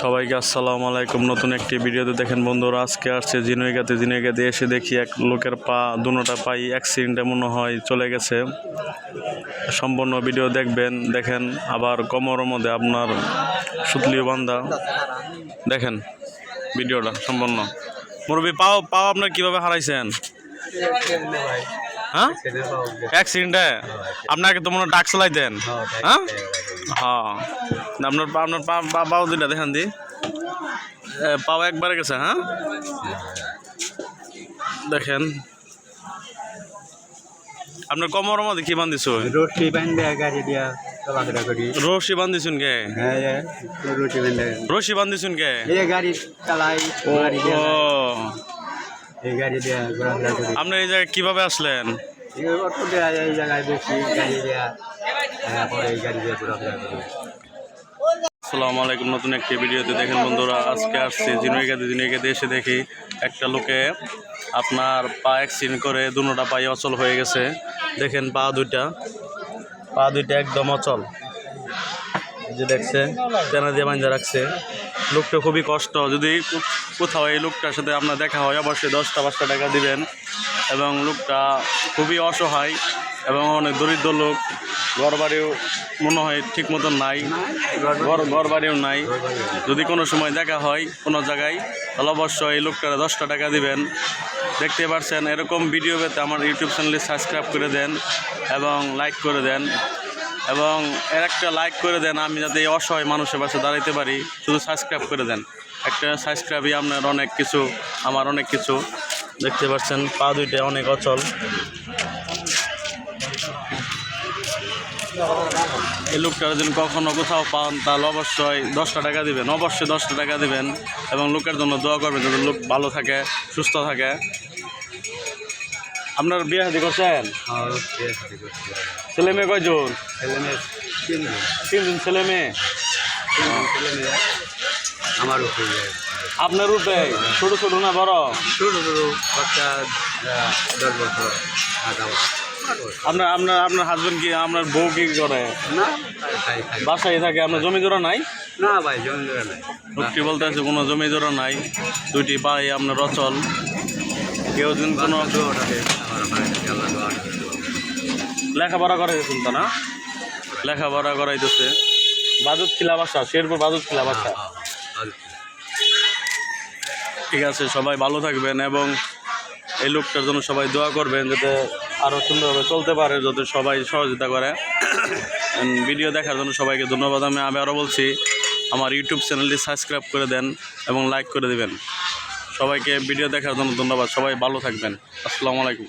সবাইকে আসসালামু আলাইকুম। নতুন একটি ভিডিওতে দেখেন বন্ধুরা, আজকে আসছে জিনুইগাতে জিনুইগাতে এসে দেখি এক লোকের পা দুনোটা পাই অ্যাক্সিডেন্টে মনে হয় চলে গেছে। সম্পূর্ণ ভিডিও দেখবেন। দেখেন, আবার কোমরের মধ্যে আপনার সুতলিও বান্ধা দেখেন ভিডিওটা সম্পূর্ণ। মুরব্বী, পাও পাও আপনার কীভাবে হারাইছেন? হ্যাঁ? অ্যাক্সিডেন্টে আপনাকে তো মনে হয় ডাক চালাইতেন হ্যাঁ হ্যাঁ? আপনার পা আপনার পা পাও দুইটা দেখান দি। এ, পাও একবারে গেছে হ্যাঁ? দেখেন। আপনার কোমরের মধ্যে কি বান্ধিছ? রুটি বান্ধে গাড়ি দিয়া রশি বান্ধিছুন কে? হ্যাঁ রশি বান্ধিছুন কে? গাড়ি চালাই ও। আপনি এই জায়গায় কীভাবে আসলেন? অটো আলাইকুম, নতুন একটি ভিডিওতে দেখেন বন্ধুরা, আজকে আসছি জিনুইগাতে জিনুইগাতে এসে দেখি একটা লোকে আপনার পা অ্যাক্সিডেন্ট করে দুটা পায়ে অচল হয়ে গেছে। দেখেন পা দুইটা পা দুইটা একদম অচল। যে দেখছে তেনা দিয়ে বান্ধা রাখছে। লোকটা খুবই কষ্ট। যদি কোথাও এই লোকটার সাথে আপনার দেখা হয়, অবশ্যই দশটা, পাঁচটা টাকা দিবেন। এবং লোকটা খুবই অসহায় এবং অনেক দরিদ্র লোক। ঘর বাড়িও মনে হয় ঠিক মতন নাই। ঘর ঘর বাড়িও নাই। যদি কোনো সময় দেখা হয় কোনো জায়গায়, তাহলে অবশ্যই এই লোকটারা দশটা টাকা দিবেন। দেখতে পাচ্ছেন এরকম ভিডিও পেতে আমার ইউটিউব চ্যানেলে সাবস্ক্রাইব করে দেন এবং লাইক করে দেন। এবং এর একটা লাইক করে দেন, আমি যাতে এই অসহায় মানুষের পাশে দাঁড়াইতে পারি, শুধু সাবস্ক্রাইব করে দেন। একটা সাবস্ক্রাইবই আপনার অনেক কিছু, আমার অনেক কিছু। দেখতে পাচ্ছেন, পা দুইটা অনেক অচল। এই লোকটার যদি কখনো কোথাও পান, তাহলে অবশ্যই দশটা টাকা দিবেন। অবশ্যই দশটা টাকা দিবেন এবং লোকের জন্য দোয়া করবেন, যাতে লোক ভালো থাকে, সুস্থ থাকে। আপনার বিয়ে হাতি করছেন? শাদী করছি। ছেলে মেয়ে কয়জন? তিনজন। ছেলে মেয়ে? আমার উপরে। আপনার রূপে ছোট ছোট না বড়? ছোটো ছোটো বাচ্চা আহ, দশ বছর আপনার আপনার আপনার হাজবেন্ড কি আপনার বউ কি করে? না বাসায় থাকে আপনার জমি জোড়া নাই? না ভাই জমি ধরে নাই। লোকটি বলতে আছে কোনো জমি জোড়া নাই। দুইটি পাই আপনার অচল। কেউ যদি কোনো লেখাপড়া করাইতেছেন তো না? লেখাপড়া করাইতেছে। বাজুত খিলা বাসা শেরপুর বাজুত খিলা বাসা ঠিক আছে সবাই ভালো থাকবেন এবং এই লোকটার জন্য সবাই দোয়া করবেন যাতে আরও সুন্দরভাবে চলতে পারে যাতে সবাই সহযোগিতা করে। ভিডিও দেখার জন্য সবাইকে ধন্যবাদ। আমি আমি আরও বলছি আমার ইউটিউব চ্যানেলটি সাবস্ক্রাইব করে দেন এবং লাইক করে দেবেন। সবাইকে ভিডিও দেখার জন্য ধন্যবাদ। সবাই ভালো থাকবেন। আসসালামু আলাইকুম।